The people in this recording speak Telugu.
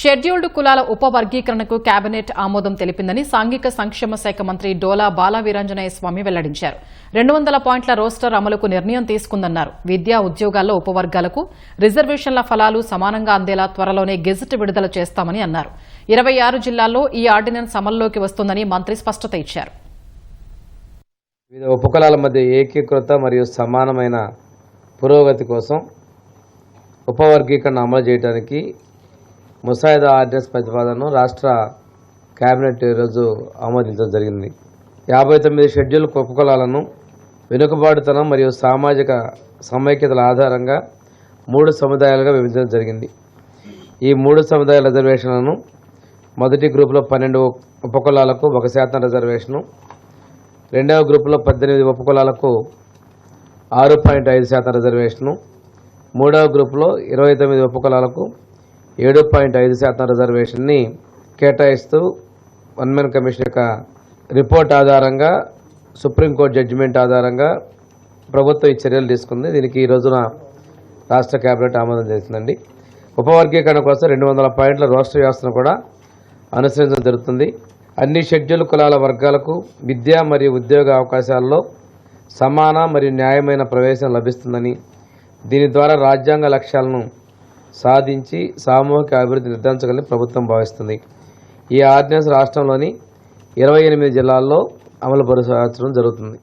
షెడ్యూల్డ్ కులాల ఉపవర్గీకరణకు కేబినెట్ ఆమోదం తెలిపిందని సాంఘిక సంక్షేమ శాఖ మంత్రి డోలా బాలవీరాంజనేయ స్వామి వెల్లడించారు. రెండు వందల పాయింట్ల రోస్టర్ అమలుకు నిర్ణయం తీసుకుందన్నారు. విద్యా ఉద్యోగాల్లో ఉపవర్గాలకు రిజర్వేషన్ల ఫలాలు సమానంగా అందేలా త్వరలోనే గెజెట్ విడుదల చేస్తామని అన్నారు. ఇరవై ఆరు జిల్లాల్లో ఈ ఆర్డినెన్స్ అమల్లోకి వస్తుందని మంత్రి స్పష్టత ఇచ్చారు. వివిధ ఉపకులాల మధ్య ఏకీకృత మరియు సమానమైన పురోగతి కోసం ఉపవర్గీకరణ అమలు చేయడానికి ముసాయిదా ఆర్డినెన్స్ ప్రతిపాదనను రాష్ట్ర కేబినెట్ ఈరోజు ఆమోదించడం జరిగింది. యాభై తొమ్మిది షెడ్యూల్ ఉపకులాలను వెనుకబాటుతనం మరియు సామాజిక సమైక్యతల ఆధారంగా మూడు సముదాయాలుగా విభజించడం జరిగింది. ఈ మూడు సముదాయ రిజర్వేషన్లను మొదటి గ్రూపులో పన్నెండు ఉపకులాలకు ఒక శాతం రిజర్వేషను రెండవ గ్రూపులో పద్దెనిమిది ఉపకులాలకు ఆరు పాయింట్ ఐదు శాతం రిజర్వేషను మూడవ గ్రూపులో ఇరవై తొమ్మిది ఉపకులాలకు ఏడు పాయింట్ ఐదు శాతం రిజర్వేషన్ని కేటాయిస్తూ వన్ మెన్ కమిషన్ యొక్క రిపోర్ట్ ఆధారంగా సుప్రీంకోర్టు జడ్జిమెంట్ ఆధారంగా ప్రభుత్వం ఈ చర్యలు తీసుకుంది. దీనికి ఈ రోజున రాష్ట్ర కేబినెట్ ఆమోదం చేసిందండి. ఉపవర్గీకరణ కోసం రెండు వందల పాయింట్ల రోస్టర్ వ్యవస్థను కూడా అనుసరించడం జరుగుతుంది. అన్ని షెడ్యూల్ కులాల వర్గాలకు విద్య మరియు ఉద్యోగ అవకాశాల్లో సమాన మరియు న్యాయమైన ప్రవేశం లభిస్తుందని దీని ద్వారా రాజ్యాంగ లక్ష్యాలను సాధించి సామూహిక అభివృద్ధి నిర్ధారించగలని ప్రభుత్వం భావిస్తుంది. ఈ ఆర్డినెన్స్ రాష్ట్రంలోని ఇరవై ఎనిమిది జిల్లాల్లో అమలు పరచడం జరుగుతుంది.